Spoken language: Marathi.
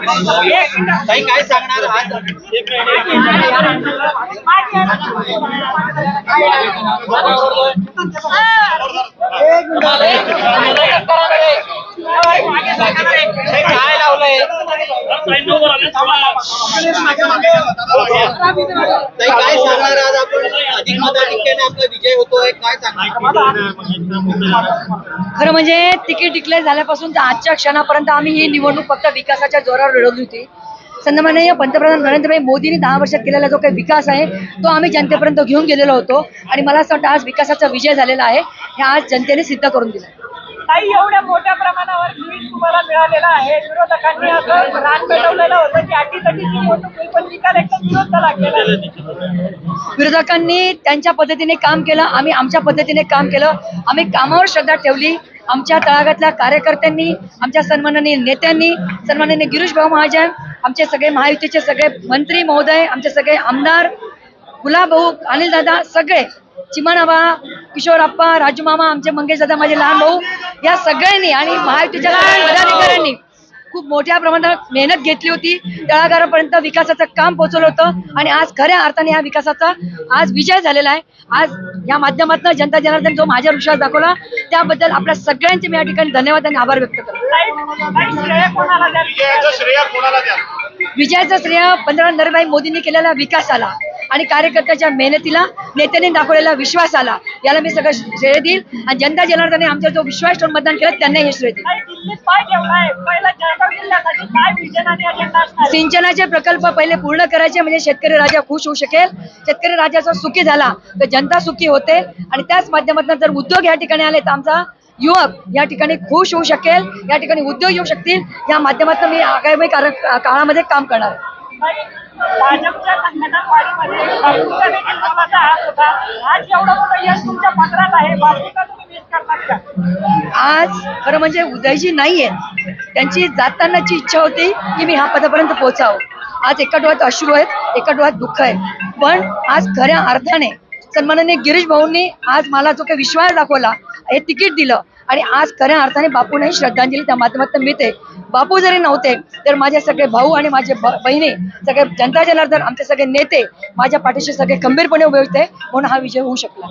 ताई काय सांगणार आज हे काय लावलंय ताई काय सांगणार आज आपण अधिक मताधिक्याने आपला विजय होतोय काय सांगणार? खरं म्हणजे तिकीट डिक्लेअर झाल्यापासून तर आजच्या क्षणापर्यंत आम्ही ही निवडणूक फक्त विकासाच्या जोरावर लढवली होती. सन्माननीय पंतप्रधान नरेंद्रभाई मोदींनी दहा वर्षात केलेला जो काही विकास आहे तो आम्ही जनतेपर्यंत घेऊन गेलेलो होतो. आणि मला असं वाटतं आज विकासाचा विजय झालेला आहे हे आज जनतेने सिद्ध करून दिलं काही एवढ्या मोठ्या प्रमाणावर ट्विट तुम्हाला मिळालेला आहे. विरोधकांनी असं रान पेटवलेलं होतं की अटीतटीची निवडणूक पण निकाल एकदम विरोध लागलेला विरोधकांनी त्यांच्या पद्धतीने काम केलं आम्ही आमच्या पद्धतीने काम केलं. आम्ही कामावर श्रद्धा ठेवली. आमच्या तळागातल्या कार्यकर्त्यांनी आमच्या सन्माननीय नेत्यांनी सन्माननीय गिरीश भाऊ महाजन आमचे सगळे महायुतीचे सगळे मंत्री महोदय आमचे सगळे आमदार गुलाब भाऊ अनिल दादा सगळे चिमानाबा किशोरप्पा राजू मामा आमचे मंगेश दादा माझे लहान भाऊ या सगळ्यांनी आणि महायुतीच्या पदाधिकाऱ्यांनी खूप मोठ्या प्रमाणात मेहनत घेतली होती. तळागारापर्यंत विकासाचं काम पोहोचवलं होतं आणि आज खऱ्या अर्थाने या विकासाचा आज विजय झालेला आहे. आज या माध्यमातून जनता जनार्दन जो माझ्यावर विश्वास दाखवला त्याबद्दल आपल्या सगळ्यांचे मी या ठिकाणी धन्यवाद आणि आभार व्यक्त करतो. विजयाचं श्रेय पंतप्रधान नरेंद्रभाई मोदींनी केलेल्या विकासाला. आणि कार्यकर्त्याच्या मेहनतीला नेत्यांनी दाखवलेला विश्वासाला याला मी सगळं श्रेय देईल. आणि जनता जनार्दने आमचा जो विश्वास ठेवून मतदान केलं त्यांना हे श्रेय देईल? सिंचनाचे प्रकल्प पहिले पूर्ण करायचे म्हणजे शेतकरी राजा खुश होऊ शकेल. शेतकरी राजाचा सुखी झाला तर जनता सुखी होते. आणि त्याच माध्यमातून जर उद्योग या ठिकाणी आले तर आमचा युवक या ठिकाणी खुश होऊ शकेल. या ठिकाणी उद्योग येऊ शकतील. या माध्यमातून मी आगामी काळामध्ये काम करणार आहे. देखील हात होता आज एवढं मोठं यश तुमच्या पत्रात आहे तुम्ही मिस का आज खरं म्हणजे उदयजी नाहीये. त्यांची जातानाची इच्छा होती की मी हा पदापर्यंत पोहोचावं. आज एका डोळ्यात अश्रू आहेत एका डोळ्यात दुःख आहे. पण आज खऱ्या अर्थाने सन्माननीय गिरीश भाऊंनी आज मला जो काही विश्वास दाखवला हे तिकीट दिलं. आणि आज खऱ्या अर्थाने बापूंनाही श्रद्धांजली त्या माध्यमातून मिळते. बापू जरी नव्हते तर माझे सगळे भाऊ आणि माझे बहिणी सगळे जनता जनार्दन आमचे सगळे नेते माझ्या पाठीशी सगळे खंबीरपणे उभे होते म्हणून हा विजय होऊ शकला.